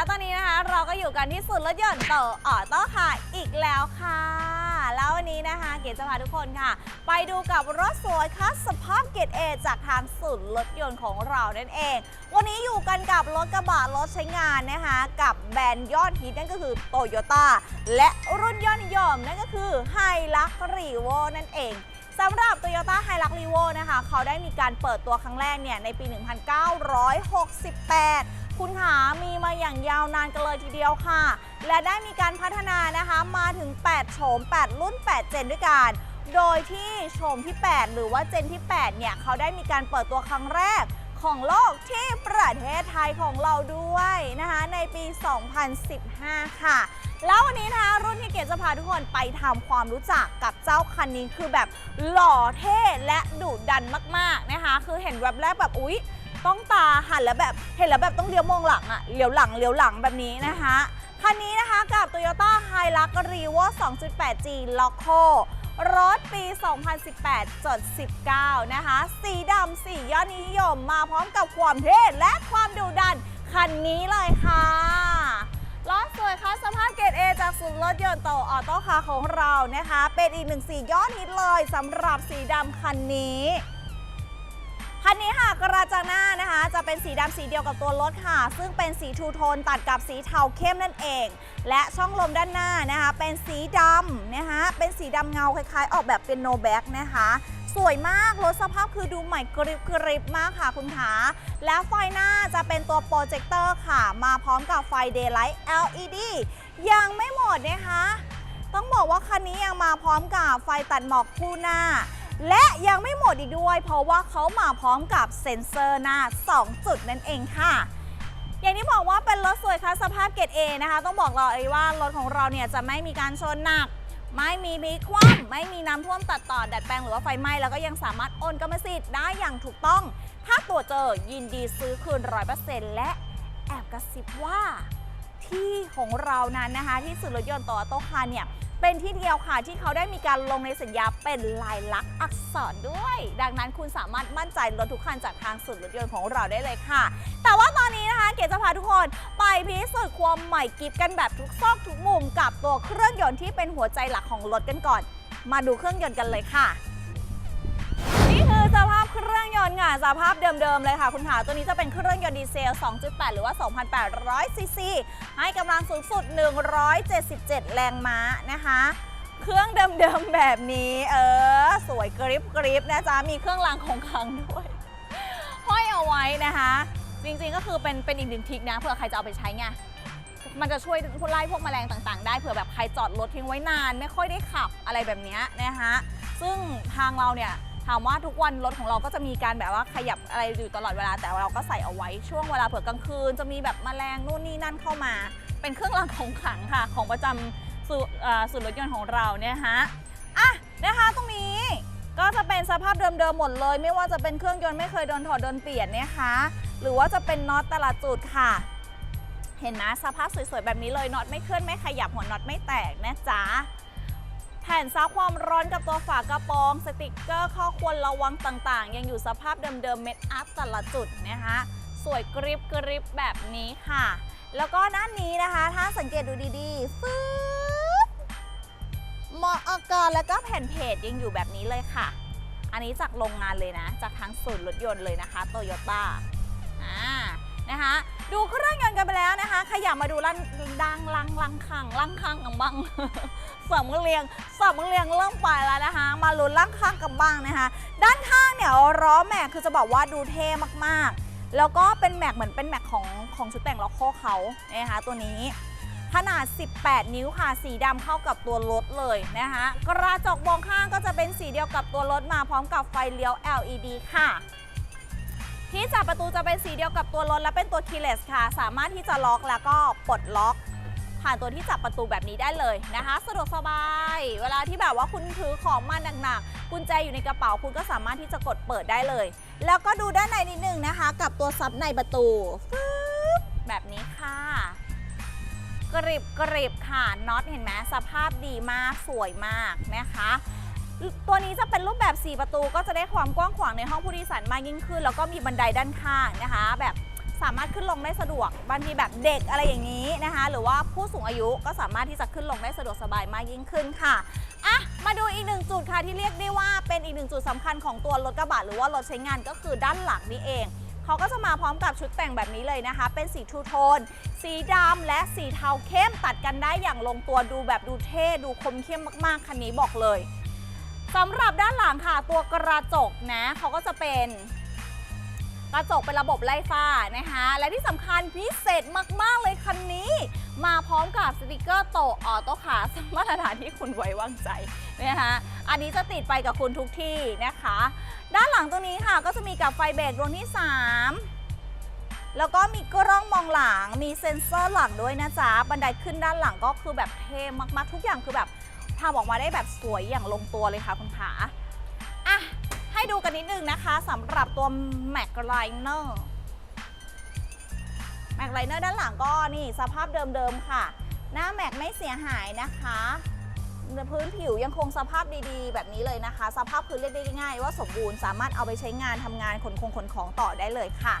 แล้วตอนนี้นะคะเราก็อยู่กันที่ศูนย์รถยนต์โตออโต้ค่ะอีกแล้วค่ะ แล้ววันนี้นะคะ เก๋จะพาทุกคนค่ะ ไปดูกับรถสวยคัสสภาพเกรดเอจากทางศูนย์รถยนต์ของเรานั่นเอง วันนี้อยู่กันกับรถกระบะรถใช้งานนะคะ กับแบรนด์ยอดฮิตนั่นก็คือโตโยต้าและรุ่นยอดนิยมนั่นก็คือไฮลักรีโวนั่นเองสำหรับ Toyota h i l u x r e v o นะคะ เขาได้มีการเปิดตัวครั้งแรกเนี่ยในปี 1968 คุณขามีมาอย่างยาวนานกันเลยทีเดียวค่ะ และได้มีการพัฒนานะคะมาถึง 8 โฉม 8 รุ่น 8 เจนด้วยกัน โดยที่โฉมที่ 8 หรือว่าเจนที่ 8 เนี่ย เขาได้มีการเปิดตัวครั้งแรกของโลกที่ประเทศไทยของเราด้วยนะคะในปี 2015 ค่ะ แล้ววันนี้นะคะรุ่นที่เกดจะพาทุกคนไปทำความรู้จักกับเจ้าคันนี้คือแบบหล่อเท่และดุดันมากๆนะคะ คือเห็นแวบแรกแบบอุ๊ย ต้องตาหันแล้วแบบเห็นแล้วแบบต้องเลี้ยวมองหลังอะเลี้ยวหลังเลี้ยวหลังแบบนี้นะคะคันนี้นะคะกับ Toyota Hilux Revo 2.8G Loco รถปี 2018จด19 นะคะ สีดำสียอดนิยมมาพร้อมกับความเท่และความดุดัน คันนี้เลยค่ะรถสวยค่ะสภาพเกรด A จากศูนย์รถยนต์โตออโต้คาของเรานะคะ เป็นอีกหนึ่งสียอดฮิตเลยสำหรับสีดำคันนี้ คันนี้ค่ะกระจังหน้านะคะ จะเป็นสีดำสีเดียวกับตัวรถค่ะ ซึ่งเป็นสีทูโทนตัดกับสีเทาเข้มนั่นเอง และช่องลมด้านหน้านะคะ เป็นสีดำนะคะเป็นสีดำเงาคล้ายๆ ออกแบบเป็นโนแบ็กนะคะสวยมาก รถสภาพคือดูใหม่กริบกริบมากค่ะคุณขาแล้วไฟหน้าจะเป็นตัวโปรเจคเตอร์ค่ะ มาพร้อมกับไฟ Daylight LED ยังไม่หมดนะคะ ต้องบอกว่าคันนี้ยังมาพร้อมกับไฟตัดหมอกคู่หน้า และยังไม่หมดอีกด้วย เพราะว่าเขามาพร้อมกับเซ็นเซอร์หน้า 2 จุดนั่นเองค่ะ อย่างที่บอกว่าเป็นรถสวยค่ะสภาพเกรด A นะคะ ต้องบอกเราเลยว่ารถของเราเนี่ยจะไม่มีการชนหนัก ไม่มีพลิกคว่ำไม่มีน้ำท่วมตัดต่อดัดแปลงหรือว่าไฟไหม้แล้วก็ยังสามารถโอนกรรมสิทธิ์ได้อย่างถูกต้อง ถ้าตรวจเจอยินดีซื้อคืน 100%และแอบกระซิบว่าที่ของเรานั้นนะคะ ที่สุดรถยนต์โตโตคาเนี่ย เป็นที่เดียวค่ะที่เขาได้มีการลงในสัญญาเป็นลายลักษณ์อักษรด้วย ดังนั้นคุณสามารถมั่นใจรถทุกคันจากทางสุดรถยนต์ของเราได้เลยค่ะ แต่ว่าตอนนี้นะคะเกดจะพาทุกคนไปพิสูจน์ความใหม่กิฟกันแบบทุกซอกทุกมุมกับตัวเครื่องยนต์ที่เป็นหัวใจหลักของรถกันก่อน มาดูเครื่องยนต์กันเลยค่ะ ภาพเครื่องยนต์ค่ะสภาพเดิมๆเลยค่ะ คุณขาตัวนี้จะเป็นเครื่องยนต์ดีเซล 2.8 หรือว่า 2,800 ซีซี ให้กำลังสูงสุด 177 แรงม้านะคะ เครื่องเดิมๆแบบนี้ เออ สวยกริบกริบนะจ๊ะ มีเครื่องรางของขลังด้วย ห้อยเอาไว้นะคะ จริงๆก็คือเป็นเป็นอีกหนึ่งทิกนะเผื่อใครจะเอาไปใช้ไงมันจะช่วยไล่พวกแมลงต่างๆ ได้เผื่อแบบใครจอดรถทิ้งไว้นาน ไม่ค่อยได้ขับอะไรแบบนี้นะคะซึ่งทางเราเนี่ย ถามว่าทุกวันรถของเราก็จะมีการแบบว่าขยับอะไรอยู่ตลอดเวลาแต่เราก็ใส่เอาไว้ช่วงเวลาเผื่อกลางคืน จะมีแบบแมลงนู่นนี่นั่นเข้ามา เป็นเครื่องรางของขลังค่ะ ของประจำสูสูตรรถยนต์ของเราเนี่ยฮะอะนะคะตรงนี้ก็จะเป็นสภาพเดิมๆหมดเลย ไม่ว่าจะเป็นเครื่องยนต์ไม่เคยโดนถอดโดนเปลี่ยนนะคะหรือว่าจะเป็นน็อตแต่ละจุดค่ะ เห็นนะสภาพสวยๆแบบนี้เลยน็อตไม่เคลื่อนไม่ขยับหัวน็อตไม่แตกนะจ๊ะ แผ่นซับความร้อนกับตัวฝากระโปรง สติกเกอร์ข้อควรระวังต่างๆ ยังอยู่สภาพเดิมๆเม็ดอัพแต่ละจุดนะคะสวยกริบกริบแบบนี้ค่ะ แล้วก็ด้านนี้นะคะ ถ้าสังเกตดูดีๆฟืดเหมาะอากาศแล้วก็แผ่นเพจยังอยู่แบบนี้เลยค่ะ อันนี้จากโรงงานเลยนะ จากทางศูนย์รถยนต์เลยนะคะโตโยต้าอ่านะคะ ดูเครื่องยนต์กันไปแล้วนะคะ ขยับมาดูลันดังลังลังคังลังคังกันบ้างสองมือเรียงสองมือเรียงเริ่มไปแล้วนะคะ มาลุ้นล่างข้างกันบ้างนะคะ ด้านข้างเนี่ยล้อแม็กคือจะบอกว่าดูเท่มากๆ แล้วก็เป็นแม็กเหมือนเป็นแม็กของของชุดแต่งล็อกโคเขาเนะคะตัวนี้ขนาด 18 นิ้วค่ะ สีดำเข้ากับตัวรถเลยนะคะ กระจกมองข้างก็จะเป็นสีเดียวกับตัวรถมาพร้อมกับไฟเลี้ยว LED ค่ะ ที่จับประตูจะเป็นสีเดียวกับตัวรถและเป็นตัว keyless ค่ะ สามารถที่จะล็อกแล้วก็ปลดล็อก ผ่านตัวที่จับประตูแบบนี้ได้เลยนะคะ สะดวกสบาย เวลาที่แบบว่าคุณถือของมาหนักๆกุญแจอยู่ในกระเป๋าคุณก็สามารถที่จะกดเปิดได้เลย แล้วก็ดูด้านในนิดนึงนะคะ กับตัวซับในประตูแบบนี้ค่ะกริบกริบค่ะน็อตเห็นไหมสภาพดีมากสวยมากนะคะ ตัวนี้จะเป็นรูปแบบ 4 ประตูก็จะได้ความกว้างขวางในห้องผู้โดยสารมากยิ่งขึ้น แล้วก็มีบันไดด้านข้างนะคะ แบบสามารถขึ้นลงได้สะดวกบางทีแบบเด็กอะไรอย่างนี้นะคะ หรือว่าผู้สูงอายุก็สามารถที่จะขึ้นลงได้สะดวกสบายมากยิ่งขึ้นค่ะอะ มาดูอีกหนึ่งจุดค่ะที่เรียกได้ว่าเป็นอีกหนึ่งจุดสำคัญของตัวรถกระบะหรือว่ารถใช้งานก็คือด้านหลังนี่เองเขาก็จะมาพร้อมกับชุดแต่งแบบนี้เลยนะคะ เป็นสีทูโทน สีดำและสีเทาเข้มตัดกันได้อย่างลงตัวดูแบบดูเท่ดูคมเข้มมากๆคันนี้บอกเลย สำหรับด้านหลังค่ะตัวกระจกนะเขาก็จะเป็น กระจกเป็นระบบไล่ฟ้านะคะและที่สำคัญพิเศษมาก ๆ เลยคันนี้ มาพร้อมกับสติกเกอร์โตออโต้ขาสมาตรฐานที่คุณไว้วางใจนะคะอันนี้จะติดไปกับคุณทุกที่นะคะ ด้านหลังตรงนี้ค่ะก็จะมีกับไฟเบรกดวงที่ 3แล้วก็มีกล้องมองหลัง มีเซ็นเซอร์หลังด้วยนะจ๊ะ บันไดขึ้นด้านหลังก็คือแบบเท่มากๆ ทุกอย่างคือแบบ ทำออกมาได้แบบสวยอย่างลงตัวเลยค่ะคุณขาอะให้ดูกันนิดนึงนะคะสำหรับตัว Mac Liner Mac Liner ด้านหลังก็นี่สภาพเดิมๆค่ะ หน้า Mac ไม่เสียหายนะคะพื้นผิวยังคงสภาพดีๆ แบบนี้เลยนะคะ สภาพคือเรียกได้ง่ายว่าสมบูรณ์สามารถเอาไปใช้งานทำงานขนคงขนของต่อได้เลยค่ะ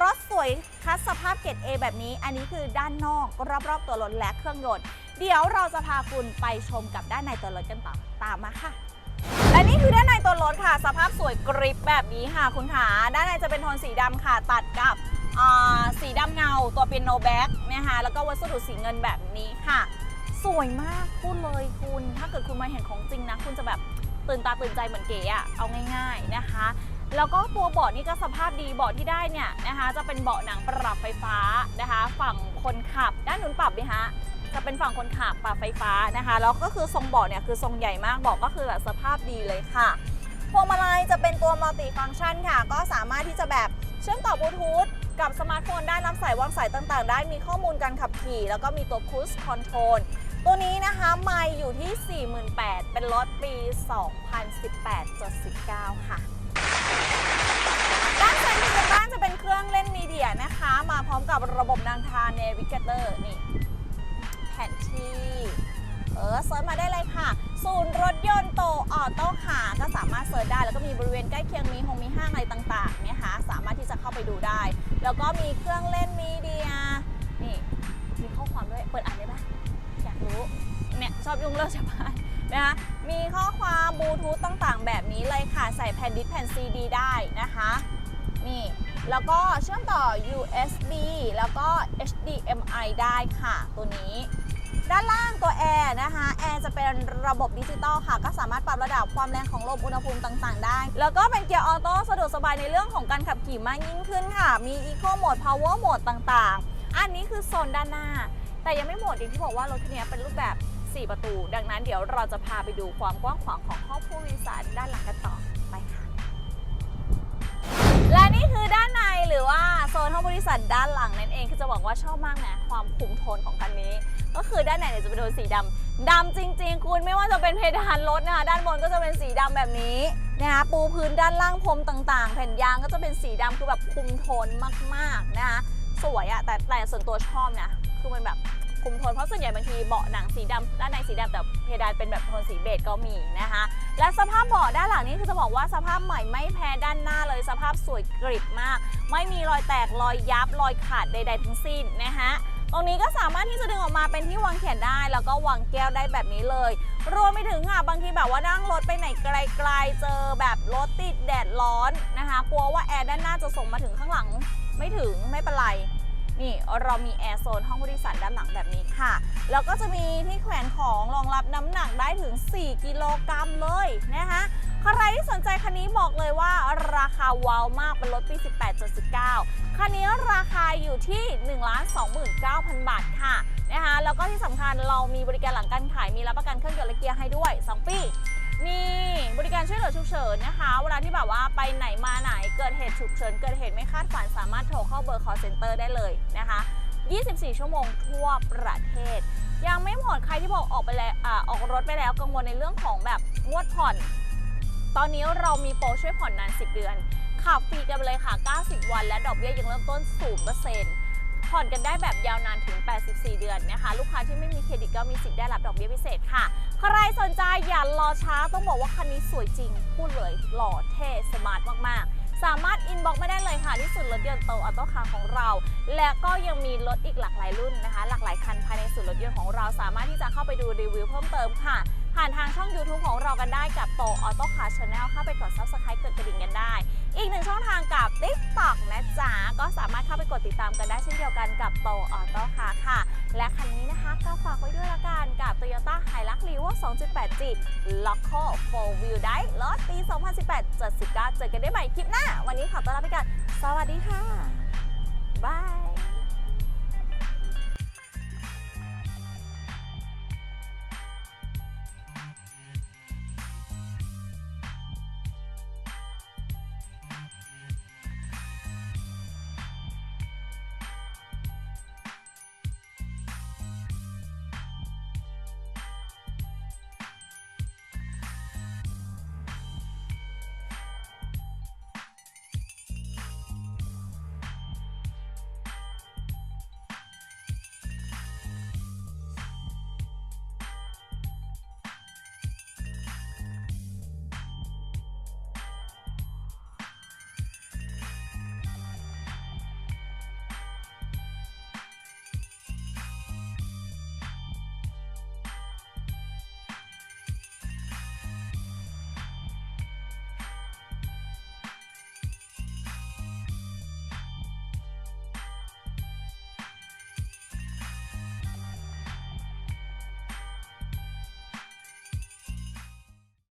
รถสวยคัสสภาพเกรด A แบบนี้ อันนี้คือด้านนอกรอบๆตัวรถและเครื่องยนต์ เดี๋ยวเราจะพาคุณไปชมกับด้านในตัวรถกันต่อตามมาค่ะ และนี่คือด้านในตัวรถค่ะ สภาพสวยกริบแบบนี้ค่ะคุณขาด้านในจะเป็นโทนสีดำค่ะตัดกับอ่าสีดำเงาตัวเป็นโนแบ็กนะคะแล้วก็วัสดุสีเงินแบบนี้ค่ะ สวยมากพูดเลยคุณ ถ้าเกิดคุณมาเห็นของจริงนะ คุณจะแบบตื่นตาตื่นใจเหมือนเก๋อะเอาง่าย ๆนะคะ แล้วก็ตัวเบาะนี่ก็สภาพดีเบาะที่ได้เนี่ยนะคะ จะเป็นเบาะหนังปรับไฟฟ้านะคะ ฝั่งคนขับด้านนู้นปรับไหมฮะ จะเป็นฝั่งคนขับปรับไฟฟ้านะคะ แล้วก็คือทรงเบาะเนี่ยคือทรงใหญ่มากเบาะก็คือแบบสภาพดีเลยค่ะพวงมาลัยจะเป็นตัวมัลติฟังก์ชันค่ะ ก็สามารถที่จะแบบเชื่อมต่อบลูทูธกับสมาร์ทโฟนได้รับสายวางสายต่างๆ ได้มีข้อมูลการขับขี่ แล้วก็มีตัว Cruise Control ตัวนี้นะคะไม่อยู่ที่ 48,000 เป็นรถปี 2018-19 ค่ะด้านซ้ายมือของบ้านจะเป็นเครื่องเล่นมีเดียนะคะ มาพร้อมกับระบบนางทาเนวิเกเตอร์นี่ ผนที่ เออเซิร์ชมาได้เลยค่ะ ศูนย์รถยนต์โตออโต้ค่ะก็สามารถเซิร์ชได้ แล้วก็มีบริเวณใกล้เคียงมีหงมีห้างอะไรต่างๆเนี่ยค่ะสามารถที่จะเข้าไปดูได้ แล้วก็มีเครื่องเล่นมีเดีย นี่ มีข้อความด้วย เปิดอ่านได้ปะอยากรู้ เนี่ยชอบยุ่งเรื่องชาวบ้านนะคะมีข้อความบลูทูธต่างๆ แบบนี้เลยค่ะ ใส่แผ่นดิสก์แผ่นซีดีได้นะคะ นี่ แล้วก็เชื่อมต่อ USB แล้วก็ HDMI ได้ค่ะ ตัวนี้ ด้านล่างตัวแอร์นะคะแอร์จะเป็นระบบดิจิตอลค่ะ ก็สามารถปรับระดับความแรงของลมอุณหภูมิต่างๆ ได้ แล้วก็เป็นเกียร์ออโต้สะดวกสบายในเรื่องของการขับขี่มากยิ่งขึ้นค่ะ มี Eco Mode Power Mode ต่างๆ อันนี้คือโซนด้านหน้า แต่ยังไม่หมดอย่างที่บอกว่ารถคันนี้เป็นรูปแบบ 4 ประตู ดังนั้นเดี๋ยวเราจะพาไปดูความกว้างขวางของห้องผู้โดยสารด้านหลังกันต่อไปค่ะ และนี่คือด้านในหรือว่าโซนห้องบริษัทด้านหลังนั่นเองคือจะบอกว่าชอบมากนะความคุมโทนของคันนี้ ก็คือด้านในเนี่ยจะเป็นโทนสีดำดำจริง ๆ คุณไม่ว่าจะเป็นเพดานรถนะคะด้านบนก็จะเป็นสีดำแบบนี้นะคะปูพื้นด้านล่างพรมต่างๆ แผ่นยางก็จะเป็นสีดำคือแบบคุมโทนมากๆนะคะสวยอะแต่แต่ส่วนตัวชอบนะคือมันแบบ คุมโทนเพราะส่วนใหญ่บางทีเบาะหนังสีดำด้านในสีดำแต่เพดานเป็นแบบโทนสีเบจก็มีนะคะ และสภาพเบาะด้านหลังนี้คือจะบอกว่าสภาพใหม่ไม่แพ้ด้านหน้าเลยสภาพสวยกริบมาก ไม่มีรอยแตกรอยยับรอยขาดใด ๆ ทั้งสิ้นนะคะตรงนี้ก็สามารถที่จะดึงออกมาเป็นที่วางแขนได้ แล้วก็วางแก้วได้แบบนี้เลย รวมไปถึงอะบางทีแบบว่านั่งรถไปไหนไกลๆเจอแบบรถติดแดดร้อนนะคะกลัวว่าแอร์ด้านหน้าจะส่งมาถึงข้างหลัง ไม่ถึงไม่เป็นไรนี่เรามีแอร์โซนห้องผู้โดยสารด้านหลัง แล้วก็จะมีที่แขวนของรองรับน้ำหนักได้ถึง 4 กิโลกรัมเลยนะคะใครที่สนใจคันนี้บอกเลยว่าราคาว้าวมากเป็นรถปี 18.19 คันนี้ราคาอยู่ที่ 1 29,000 บาทค่ะนะคะแล้วก็ที่สำคัญเรามีบริการหลังการขายมีรับประกันเครื่องยนต์และเกียร์ให้ด้วย 2 ปีมีบริการช่วยเหลือฉุกเฉินนะคะ เวลาที่แบบว่าไปไหนมาไหนเกิดเหตุฉุกเฉินเกิดเหตุไม่คาดฝันสามารถโทรเข้าเบอร์ call center ได้เลยนะคะ 24 ชั่วโมงทั่วประเทศ ยังไม่หมดใครที่บอกออกไปแล้วอ่าออกรถไปแล้วกังวลในเรื่องของแบบงวดผ่อน ตอนนี้เรามีโปรช่วยผ่อนนาน 10 เดือน ขับฟรีกันไปเลยค่ะ 90 วัน และดอกเบี้ยยังเริ่มต้น 0%ผ่อนกันได้แบบยาวนานถึง 84 เดือนนะคะ ลูกค้าที่ไม่มีเครดิตก็มีสิทธิ์ได้รับดอกเบี้ยพิเศษค่ะ ใครสนใจอย่ารอช้าต้องบอกว่าคันนี้สวยจริง พูดเลยหล่อเท่สมาร์ทมากๆ สามารถอินบ็อกไม่ได้เลยค่ะที่ศูนย์รถยนต์โตออโตคาของเรา และก็ยังมีรถอีกหลากหลายรุ่นนะคะ หลากหลายคันภายในศูนย์รถยนต์ของเราสามารถที่จะเข้าไปดูรีวิวเพิ่มเติมค่ะ ผ่านทางช่อง YouTube ของเรากันได้กับโตออโต้คาร์ชาแนลเข้าไปกด Subscribe กดกระดิ่งกันได้ อีกหนึ่งช่องทางกับ TikTok นะจ๊ะก็สามารถเข้าไปกดติดตามกันได้เช่นเดียวกันกับโตออโต